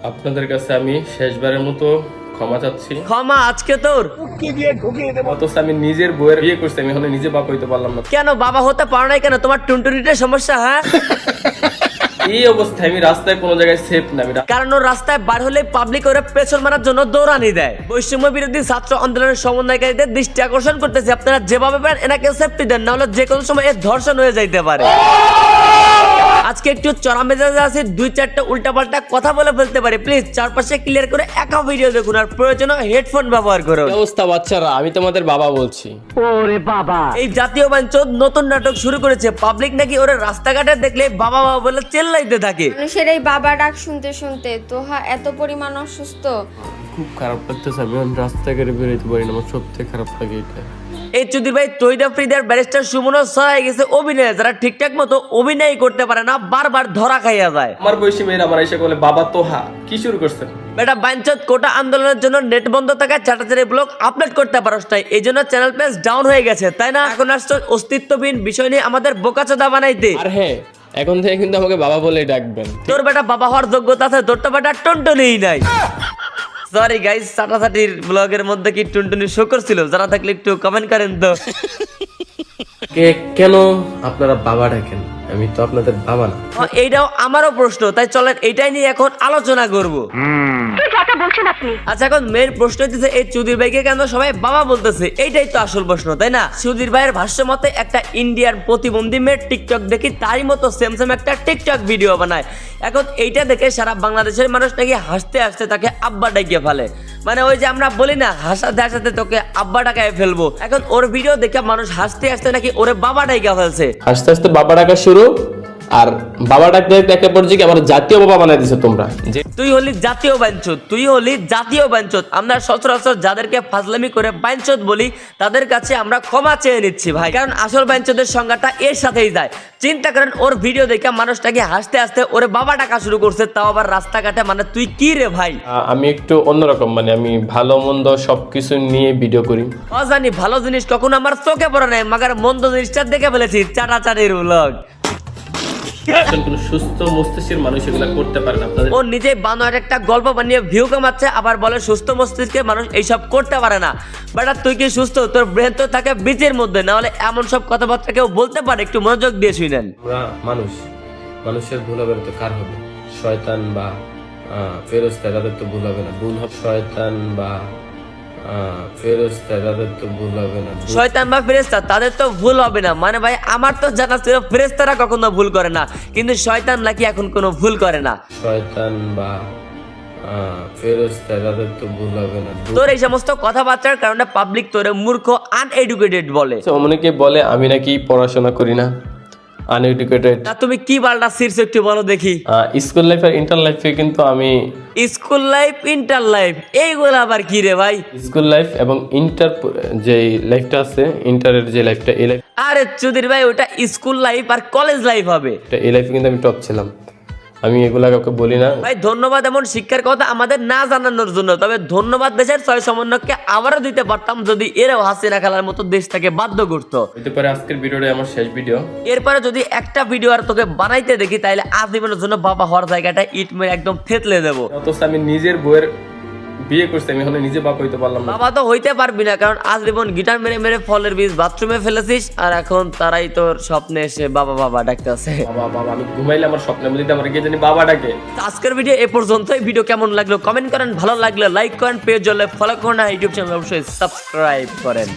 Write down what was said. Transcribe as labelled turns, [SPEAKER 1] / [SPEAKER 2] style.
[SPEAKER 1] আপনাদের কাছে আমি শেষবারের মতো ক্ষমা চাচ্ছি।
[SPEAKER 2] ক্ষমা আজকে তোর।
[SPEAKER 1] অথচ আমি নিজের বইয়ের বিয়ে করছি আমি এখনও নিজে বাপ হইতে পারলাম না।
[SPEAKER 2] কেন বাবা হতে পারো নাই কেন? তোমার টুনটুনিটার সমস্যা হ্যাঁ?
[SPEAKER 1] এই অবস্থায় আমি রাস্তায় কোনো জায়গায় সেফ না আমি
[SPEAKER 2] কারণ রাস্তায় বার হলে পাবলিক ওরা পেছন মারার জন্য দৌড়ানি দেয়। বৈষম্য বিরোধী ছাত্র আন্দোলনের সমন্বয়কারীদের দৃষ্টি আকর্ষণ করতেছে। আপনারা যেভাবে পারেন এনাকে সেফটি দেন না হলে যে কোনো সময় এর ধর্ষণ হয়ে যাইতে পারে। আজকে একটু চড়া মেজাজে আছে দুই চারটা উল্টাপাল্টা কথা বলে ফেলতে পারে। প্লিজ চারপাশে ক্লিয়ার করে একা ভিডিও দেখুন আর প্রয়োজনে হেডফোন ব্যবহার করুন।
[SPEAKER 1] কি অবস্থা বাচ্চারা? আমি তোমাদের বাবা বলছি। ওরে বাবা।
[SPEAKER 2] এই জাতীয় বাঞ্চদ নতুন নাটক শুরু করেছে। পাবলিক নাকি ওরা রাস্তাঘাটে দেখলে বাবা বাবা বলে চেল্লাইতে থাকে।
[SPEAKER 3] মানুষের এই বাবা ডাক শুনতে শুনতে তোহা এত পরিমাণ অসুস্থ।
[SPEAKER 1] খুব খারাপ লাগতেছে আমি রাস্তাঘাটে বেরোতে পারি না আমার সত্যি খারাপ লাগে এটা।
[SPEAKER 2] এই চুদির ভাই তৈদা ফ্রিদের ব্যারিস্টার সুমনও সহায় গেছে অভিনয়ে। যারা ঠিকঠাক মতো অভিনয় করতে পারে না বারবার ধরা খাইয়া যায়।
[SPEAKER 1] আমার বয়সী মেয়েরা আমার এসে বলে বাবা তোহা কি শুরু করছেন?
[SPEAKER 2] বেটা বাঞ্চত কোটা আন্দোলনের জন্য নেট বন্ধ থাকায় চাটাচারি ব্লগ আপলোড করতে পারস নাই। এই জন্য চ্যানেল পেজ ডাউন হয়ে গেছে তাই না? এখন আসছো অস্তিত্বহীন বিষয় নিয়ে আমাদের বোকাচোদা বানাইতে।
[SPEAKER 1] আর হ্যাঁ এখন থেকে কিন্তু আমাকে বাবা বলে ডাকবেন।
[SPEAKER 2] তোর বেটা বাবা হওয়ার যোগ্যতা আছে তোর তো বেটা টনটনেই নাই। সরি গাইস চাটাচাটির ব্লগের মধ্যে কি টুনটুনি শো করছিল? যারা থাকলে একটু কমেন্ট করেন তো।
[SPEAKER 1] কে কেন আপনারা বাবা ডাকেন? আমি তো আপনাদের বাবা না।
[SPEAKER 2] এইটাও আমারও প্রশ্ন তাই চলেন এটাই নিয়ে এখন আলোচনা করব। আচ্ছা এখন মেয়ের প্রশ্ন হচ্ছে এই চুদির ভাইকে কেন সবাই বাবা বলতেছে? এইটাই তো আসল প্রশ্ন তাই না? চুদির ভাইয়ের ভাষ্য মতে একটা ইন্ডিয়ার প্রতিবন্ধী মেয়ের টিকটক দেখি তারই মতো সেম সেম একটা টিকটক ভিডিও বানায়। এখন এইটা দেখে সারা বাংলাদেশের মানুষ নাকি হাসতে হাসতে তাকে আব্বা ডাকিয়ে ফেলে। মানে ওই যে আমরা বলি না হাসাতে হাসাতে তোকে আব্বা ডাকায় ফেলব। এখন ওর ভিডিও দেখে মানুষ হাসতে হাসতে নাকি ওরে বাবা ডাকিয়ে ফেলছে।
[SPEAKER 1] আস্তে আস্তে বাবা ডাকা শুরু? আর বাবা ডাকতে ডাকতে একটা পর্যায়ে আমার জাতীয় বাবা বানাই দিছো তোমরা। যে
[SPEAKER 2] তুই হলি জাতীয় বাঞ্চত তুই হলি জাতীয় বাঞ্চত। আমরা সচরাচর যাদেরকে ফাজলামি করে বাঞ্চত বলি তাদের কাছে আমরা ক্ষমা চেয়ে নিচ্ছি ভাই। কারণ আসল বাঞ্চতের সংজ্ঞাটা এর সাথেই যায়। চিন্তা করেন ওর ভিডিও দেখে মানুষটাকে হাসতে হাসতে ওরে বাবা ডাকা শুরু করছে তাও আবার রাস্তাঘাটে। মানে তুই কি রে ভাই?
[SPEAKER 1] আমি একটু অন্যরকম মানে আমি ভালো মন্দ সবকিছু নিয়ে ভিডিও করি।
[SPEAKER 2] অজানি ভালো জিনিস কখনো আমার চোখে পড়ে নাই মাগার মন্দ জিনিসটা দেখে ফেলেছি চাটা চাটির ব্লগ
[SPEAKER 1] একজন কোনো সুস্থ মস্তিষ্কের মানুষ এগুলো করতে পারে না। আপনাদের
[SPEAKER 2] ও নিজে বানোয়ার একটা গল্প বানিয়ে ভিউ কামাচ্ছে আবার বলে সুস্থ মস্তিষ্কে মানুষ এইসব করতে পারে না। বাট তুই কি সুস্থ? তোর ব্রেন তো থাকে বীজের মধ্যে না হলে এমন সব কথাবার্তা কেউ বলতে পারে। একটু মনোযোগ দিয়ে শুনেন।
[SPEAKER 1] আমরা মানুষ মানুষের ভুল হবে তো কার হবে? শয়তান বা ফেরস্তা তাদের তো ভুল হবে না। ভুল হবে শয়তান বা
[SPEAKER 2] শয়তান বা ফেরেস্তা তাদের তো ভুল হবে না। মানে ভাই আমার তো জানা ছিল ফেরেস্তারা কখনো ভুল করে না কিন্তু শয়তান নাকি এখন কোনো ভুল করে না।
[SPEAKER 1] শয়তান বা
[SPEAKER 2] তোর এই সমস্ত কথাবার্তার কারণে পাবলিক তোরে মূর্খ আনএডুকেটেড বলে।
[SPEAKER 1] অনেকে বলে আমি নাকি পড়াশোনা করি না? আনএডুকেটেড
[SPEAKER 2] তা তুমি কি বালটা শীর্ষ একটু বলো দেখি।
[SPEAKER 1] স্কুল লাইফ আর ইন্টার লাইফে কিন্তু আমি
[SPEAKER 2] স্কুল লাইফ ইন্টার লাইফ এইগুলো আবার কি রে ভাই?
[SPEAKER 1] স্কুল লাইফ এবং ইন্টার যে লাইফটা আছে ইন্টারের যে লাইফটা এই লাইফ
[SPEAKER 2] আরে চুদির ভাই ওটা স্কুল লাইফ আর কলেজ লাইফ হবে।
[SPEAKER 1] এই লাইফে কিন্তু আমি টপ ছিলাম। আমি এগুলা কাউকে বলি না।
[SPEAKER 2] ভাই ধন্যবাদ এমন শিক্ষার কথা আমাদের না জানানোর জন্য তবে ধন্যবাদ দেশের ছয় সমন্বয়কে আবারও দিতে পারতাম যদি এরাও হাসিনা খেলার মতো দেশটাকে বাধ্য করতো।
[SPEAKER 1] হতে পারে আজকের ভিডিওটা আমার শেষ ভিডিও।
[SPEAKER 2] এরপরে যদি একটা ভিডিও আর তোকে বানাইতে দেখি তাহলে আজীবনের জন্য বাবা হওয়ার জায়গাটা ইট মেরে একদম থেতলে দেবো।
[SPEAKER 1] অথচ আমি নিজের বইয়ের বিয়ে করছি আমি হলে নিজে বাপ হইতে পারলাম না।
[SPEAKER 2] বাবা তো হইতে পারবি না কারণ আজ জীবন গিটার মেরে মেরে ফলের বীজ বাথরুমে ফেলেছিস আর এখন তারাই তোর স্বপ্নে এসে বাবা বাবা ডাকতেছে।
[SPEAKER 1] বাবা বাবা আমি ঘুমাইলে আমার স্বপ্নে মধ্যে আমার কে জানি বাবা ডাকে।
[SPEAKER 2] আজকের ভিডিও এ পর্যন্তই। ভিডিও কেমন লাগল কমেন্ট করেন ভালো লাগলে লাইক করেন পেজ জলে ফলো করেন ইউটিউব চ্যানেল অবশ্যই সাবস্ক্রাইব করেন।